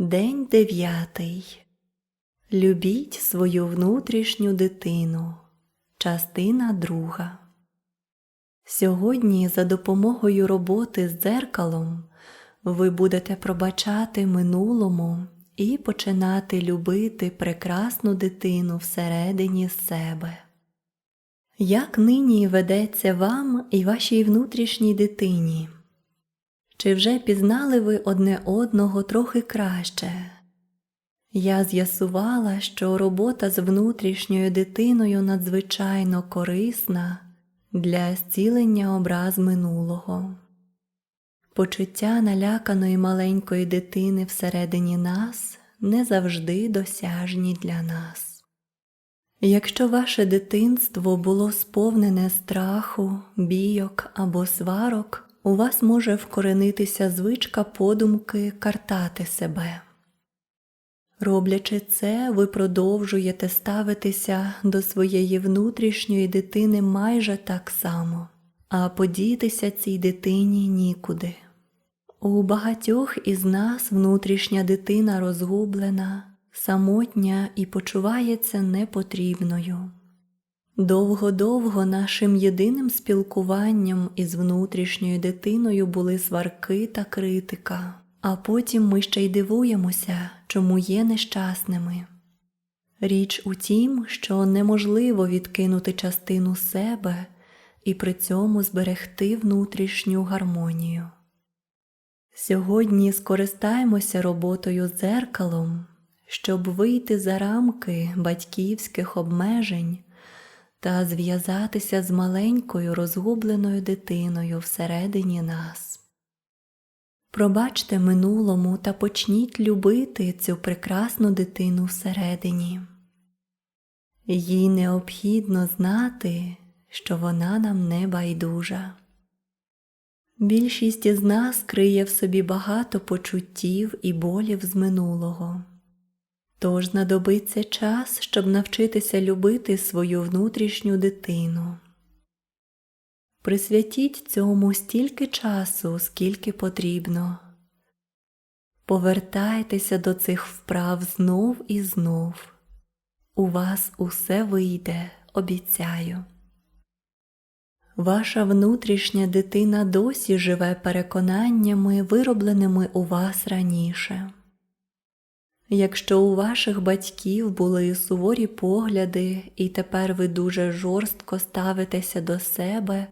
День дев'ятий. Любіть свою внутрішню дитину. Частина друга. Сьогодні за допомогою роботи з дзеркалом ви будете пробачати минулому і починати любити прекрасну дитину всередині себе. Як нині ведеться вам і вашій внутрішній дитині? Чи вже пізнали ви одне одного трохи краще? Я з'ясувала, що робота з внутрішньою дитиною надзвичайно корисна для зцілення образ минулого. Почуття наляканої маленької дитини всередині нас не завжди досяжні для нас. Якщо ваше дитинство було сповнене страху, бійок або сварок, у вас може вкоренитися звичка подумки картати себе. Роблячи це, ви продовжуєте ставитися до своєї внутрішньої дитини майже так само, а подітися цій дитині нікуди. У багатьох із нас внутрішня дитина розгублена, самотня і почувається непотрібною. Довго-довго нашим єдиним спілкуванням із внутрішньою дитиною були сварки та критика, а потім ми ще й дивуємося, чому є нещасними. Річ у тім, що неможливо відкинути частину себе і при цьому зберегти внутрішню гармонію. Сьогодні скористаємося роботою дзеркалом, щоб вийти за рамки батьківських обмежень та зв'язатися з маленькою розгубленою дитиною всередині нас. Пробачте минулому та почніть любити цю прекрасну дитину всередині. Їй необхідно знати, що вона нам не байдужа. Більшість із нас криє в собі багато почуттів і болів з минулого. Тож знадобиться час, щоб навчитися любити свою внутрішню дитину. Присвятіть цьому стільки часу, скільки потрібно. Повертайтеся до цих вправ знов і знов. У вас усе вийде, обіцяю. Ваша внутрішня дитина досі живе переконаннями, виробленими у вас раніше. Якщо у ваших батьків були суворі погляди, і тепер ви дуже жорстко ставитеся до себе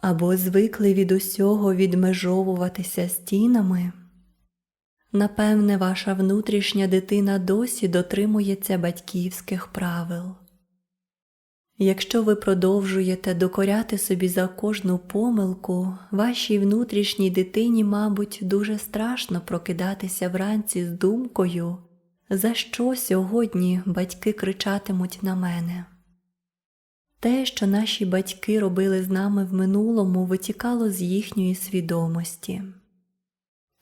або звикли від усього відмежовуватися стінами, напевне, ваша внутрішня дитина досі дотримується батьківських правил. Якщо ви продовжуєте докоряти собі за кожну помилку, вашій внутрішній дитині, мабуть, дуже страшно прокидатися вранці з думкою, за що сьогодні батьки кричатимуть на мене. Те, що наші батьки робили з нами в минулому, витікало з їхньої свідомості.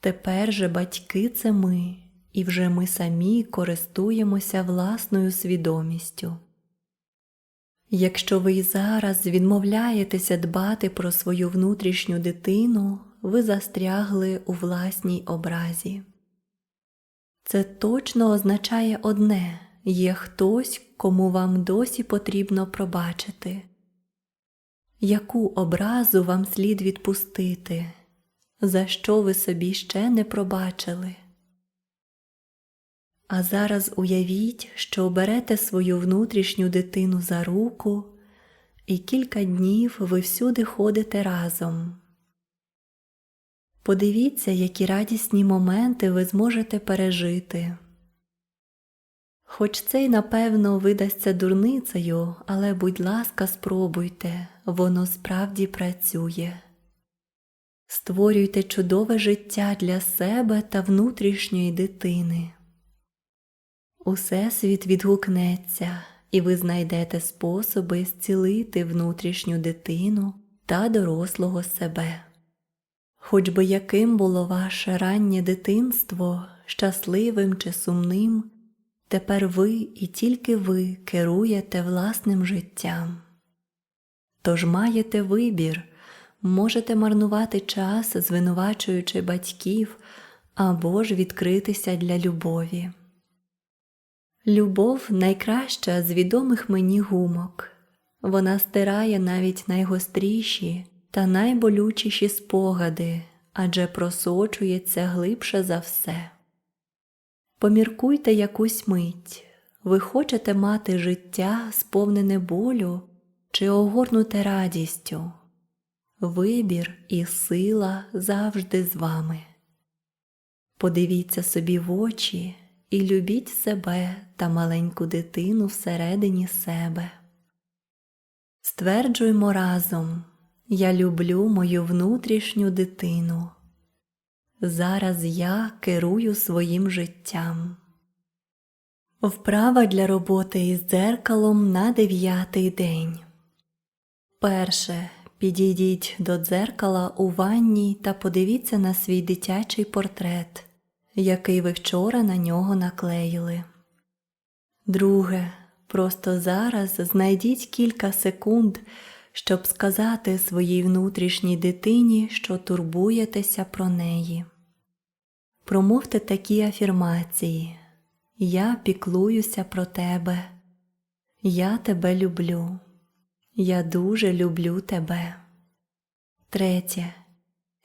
Тепер же батьки це ми, і вже ми самі користуємося власною свідомістю. Якщо ви й зараз відмовляєтеся дбати про свою внутрішню дитину, ви застрягли у власній образі. Це точно означає одне є хтось, кому вам досі потрібно пробачити. Яку образу вам слід відпустити, за що ви собі ще не пробачили? А зараз уявіть, що берете свою внутрішню дитину за руку, і кілька днів ви всюди ходите разом. Подивіться, які радісні моменти ви зможете пережити. Хоч це й напевно видасться дурницею, але, будь ласка, спробуйте, воно справді працює. Створюйте чудове життя для себе та внутрішньої дитини. Усесвіт відгукнеться, і ви знайдете способи зцілити внутрішню дитину та дорослого себе. Хоч би яким було ваше раннє дитинство, щасливим чи сумним, тепер ви і тільки ви керуєте власним життям. Тож маєте вибір, можете марнувати час, звинувачуючи батьків або ж відкритися для любові. Любов найкраща з відомих мені гумок. Вона стирає навіть найгостріші та найболючіші спогади, адже просочується глибше за все. Поміркуйте якусь мить, ви хочете мати життя, сповнене болю чи огорнуте радістю. Вибір і сила завжди з вами. Подивіться собі в очі і любіть себе та маленьку дитину всередині себе. Стверджуймо разом Я люблю мою внутрішню дитину. Зараз я керую своїм життям. Вправа для роботи із дзеркалом на дев'ятий день. Перше. Підійдіть до дзеркала у ванній та подивіться на свій дитячий портрет, який ви вчора на нього наклеїли. Друге. Просто зараз знайдіть кілька секунд, щоб сказати своїй внутрішній дитині, що турбуєтеся про неї. Промовте такі афірмації. Я піклуюся про тебе. Я тебе люблю. Я дуже люблю тебе. Третє.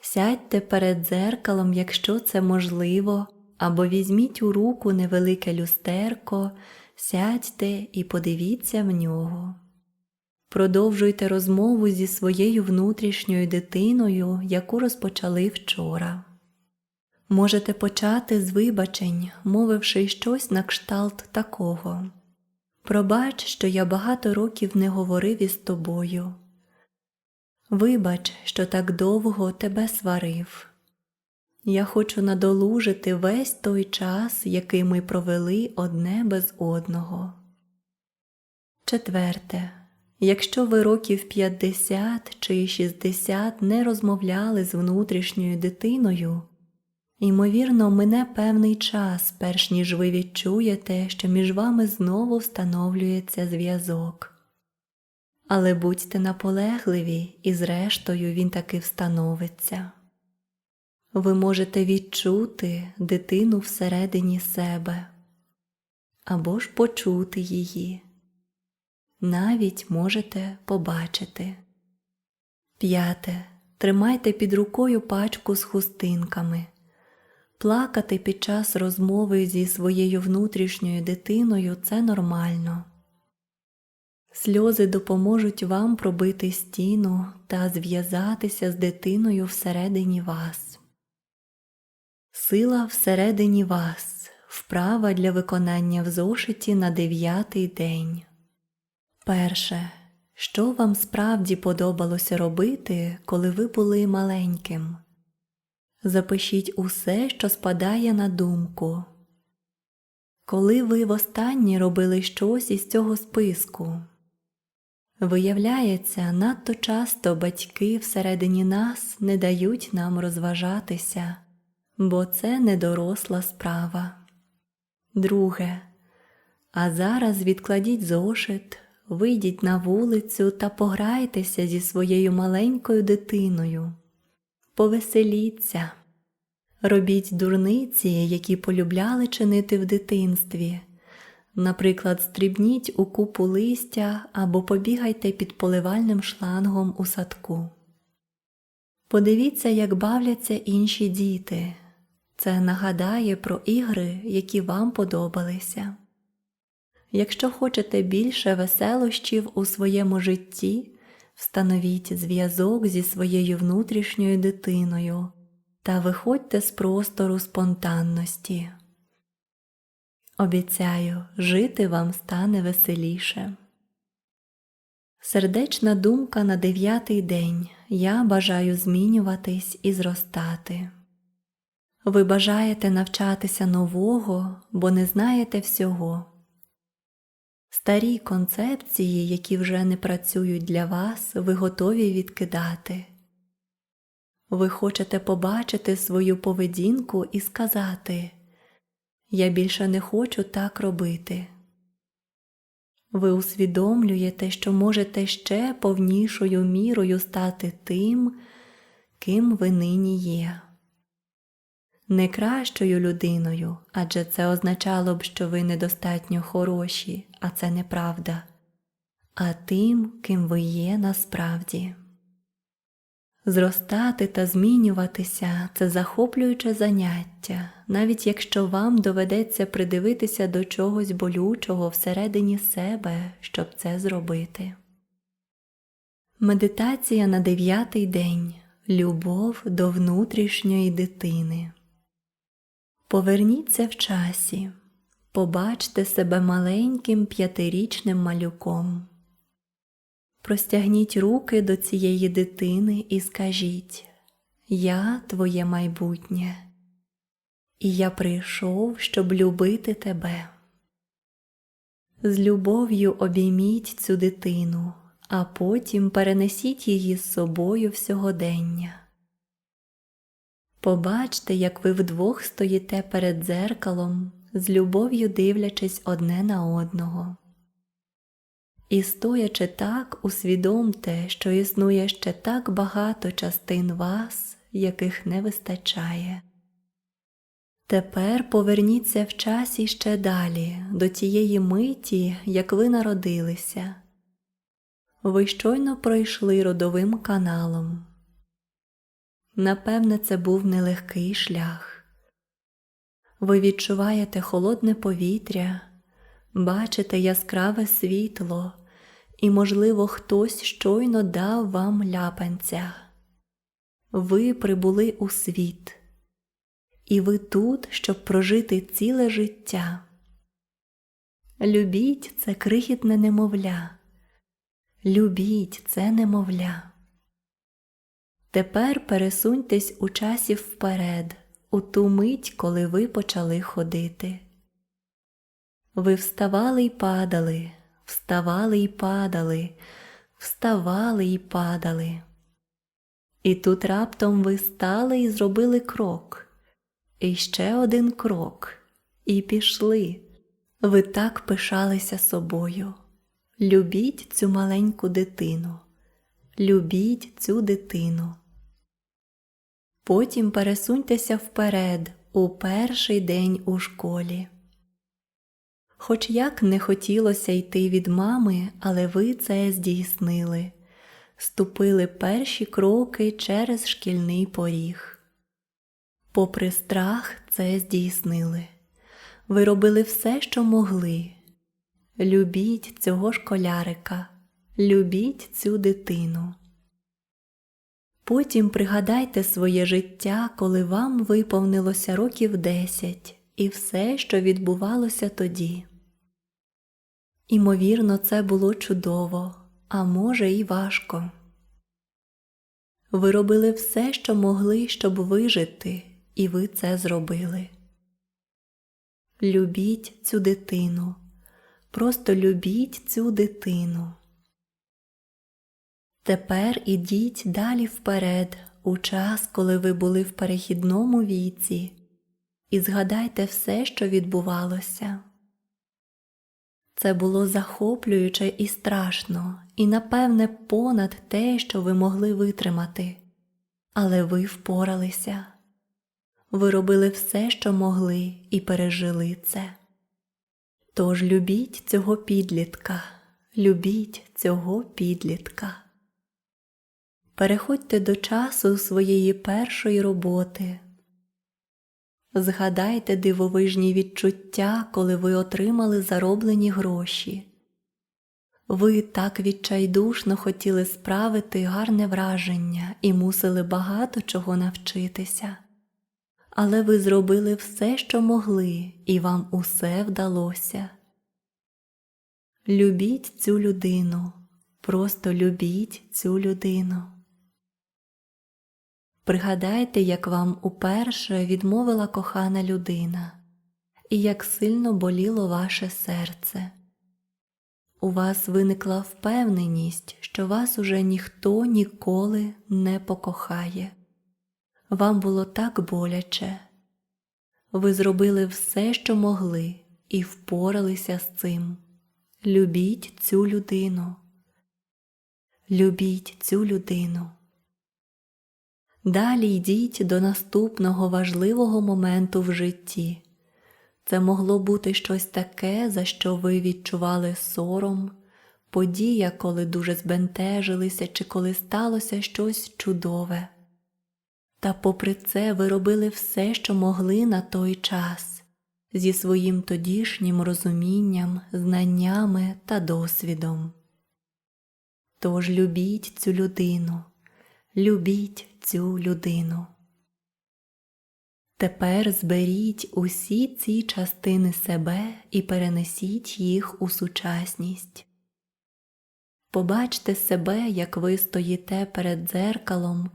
Сядьте перед дзеркалом, якщо це можливо, або візьміть у руку невелике люстерко, сядьте і подивіться в нього. Продовжуйте розмову зі своєю внутрішньою дитиною, яку розпочали вчора. Можете почати з вибачень, мовивши щось на кшталт такого. Пробач, що я багато років не говорив із тобою. Вибач, що так довго тебе сварив. Я хочу надолужити весь той час, який ми провели одне без одного. Четверте. Якщо ви років 50 чи 60 не розмовляли з внутрішньою дитиною, Ймовірно, мине певний час, перш ніж ви відчуєте, що між вами знову встановлюється зв'язок. Але будьте наполегливі, і зрештою він таки встановиться. Ви можете відчути дитину всередині себе або ж почути її, навіть можете побачити. П'яте. Тримайте під рукою пачку з хустинками. Плакати під час розмови зі своєю внутрішньою дитиною це нормально. Сльози допоможуть вам пробити стіну та зв'язатися з дитиною всередині вас. Сила всередині вас вправа для виконання в зошиті на дев'ятий день. Перше. Що вам справді подобалося робити, коли ви були маленьким? Запишіть усе, що спадає на думку. Коли ви востаннє робили щось із цього списку, виявляється, надто часто батьки всередині нас не дають нам розважатися, бо це недоросла справа. Друге. А зараз відкладіть зошит, вийдіть на вулицю та пограйтеся зі своєю маленькою дитиною повеселіться, робіть дурниці, які полюбляли чинити в дитинстві. Наприклад, стрібніть у купу листя або побігайте під поливальним шлангом у садку. Подивіться, як бавляться інші діти. Це нагадає про ігри, які вам подобалися. Якщо хочете більше веселощів у своєму житті, Встановіть зв'язок зі своєю внутрішньою дитиною та виходьте з простору спонтанності. Обіцяю, жити вам стане веселіше. Сердечна думка на дев'ятий день я бажаю змінюватись і зростати. Ви бажаєте навчатися нового, бо не знаєте всього. Старі концепції, які вже не працюють для вас, ви готові відкидати. Ви хочете побачити свою поведінку і сказати Я більше не хочу так робити. Ви усвідомлюєте, що можете ще повнішою мірою стати тим, ким ви нині є. Не кращою людиною, адже це означало б, що ви недостатньо хороші, а це неправда, а тим, ким ви є насправді. Зростати та змінюватися це захоплююче заняття, навіть якщо вам доведеться придивитися до чогось болючого всередині себе, щоб це зробити. Медитація на дев'ятий день. Любов до внутрішньої дитини. Поверніться в часі. Побачте себе маленьким п'ятирічним малюком. Простягніть руки до цієї дитини і скажіть Я твоє майбутнє, і я прийшов, щоб любити тебе. З любов'ю обійміть цю дитину, а потім перенесіть її з собою в сьогодення. Побачте, як ви вдвох стоїте перед дзеркалом, з любов'ю дивлячись одне на одного. І стоячи так, усвідомте, що існує ще так багато частин вас, яких не вистачає. Тепер поверніться в часі ще далі, до тієї миті, як ви народилися. Ви щойно пройшли родовим каналом. Напевне, це був нелегкий шлях. Ви відчуваєте холодне повітря, бачите яскраве світло, і, можливо, хтось щойно дав вам ляпанця. Ви прибули у світ, і ви тут, щоб прожити ціле життя. Любіть це крихітне немовля, любіть це немовля. Тепер пересуньтесь у часі вперед, у ту мить, коли ви почали ходити. Ви вставали й падали, вставали й падали, вставали й падали. І тут раптом ви стали і зробили крок, і ще один крок, і пішли. Ви так пишалися собою. Любіть цю маленьку дитину, любіть цю дитину. Потім пересуньтеся вперед у перший день у школі. Хоч як не хотілося йти від мами, але ви це здійснили, ступили перші кроки через шкільний поріг. Попри страх, це здійснили. Ви робили все, що могли. Любіть цього школярика, любіть цю дитину. Потім пригадайте своє життя, коли вам виповнилося років десять, і все, що відбувалося тоді. Імовірно, це було чудово, а може, і важко. Ви робили все, що могли, щоб вижити, і ви це зробили. Любіть цю дитину, просто любіть цю дитину. Тепер ідіть далі вперед, у час, коли ви були в перехідному віці, і згадайте все, що відбувалося. Це було захоплююче і страшно, і, напевне, понад те, що ви могли витримати, але ви впоралися. Ви робили все, що могли, і пережили це. Тож любіть цього підлітка, любіть цього підлітка. Переходьте до часу своєї першої роботи. Згадайте дивовижні відчуття, коли ви отримали зароблені гроші. Ви так відчайдушно хотіли справити гарне враження і мусили багато чого навчитися, але ви зробили все, що могли, і вам усе вдалося. Любіть цю людину, просто любіть цю людину. Пригадайте, як вам уперше відмовила кохана людина, і як сильно боліло ваше серце. У вас виникла впевненість, що вас уже ніхто ніколи не покохає. Вам було так боляче. Ви зробили все, що могли, і впоралися з цим. Любіть цю людину. Любіть цю людину. Далі йдіть до наступного важливого моменту в житті. Це могло бути щось таке, за що ви відчували сором, подія, коли дуже збентежилися чи коли сталося щось чудове. Та попри це ви робили все, що могли на той час, зі своїм тодішнім розумінням, знаннями та досвідом. Тож любіть цю людину, любіть цю людину. Тепер зберіть усі ці частини себе і перенесіть їх у сучасність. Побачте себе, як ви стоїте перед дзеркалом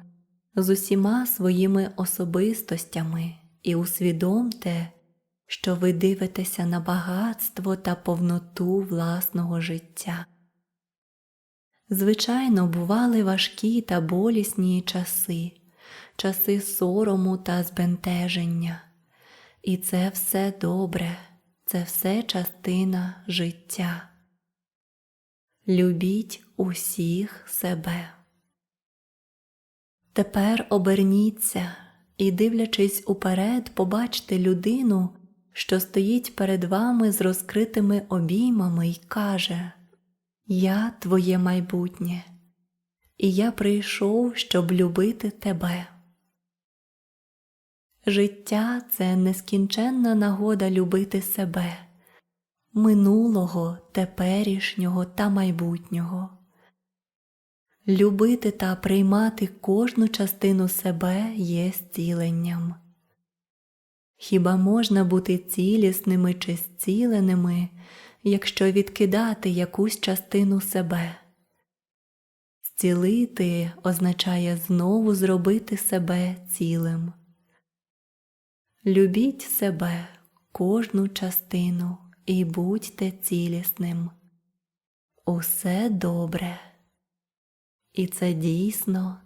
з усіма своїми особистостями і усвідомте, що ви дивитеся на багатство та повноту власного життя. Звичайно, бували важкі та болісні часи, часи сорому та збентеження. І це все добре, це все частина життя. Любіть усіх себе. Тепер оберніться і, дивлячись уперед, побачте людину, що стоїть перед вами з розкритими обіймами і каже Я твоє майбутнє, і я прийшов, щоб любити тебе. Життя це нескінченна нагода любити себе, минулого, теперішнього та майбутнього. Любити та приймати кожну частину себе є зціленням. Хіба можна бути цілісними чи зціленими, якщо відкидати якусь частину себе? Зцілити означає знову зробити себе цілим. Любіть себе, кожну частину і будьте цілісним. Усе добре. І це дійсно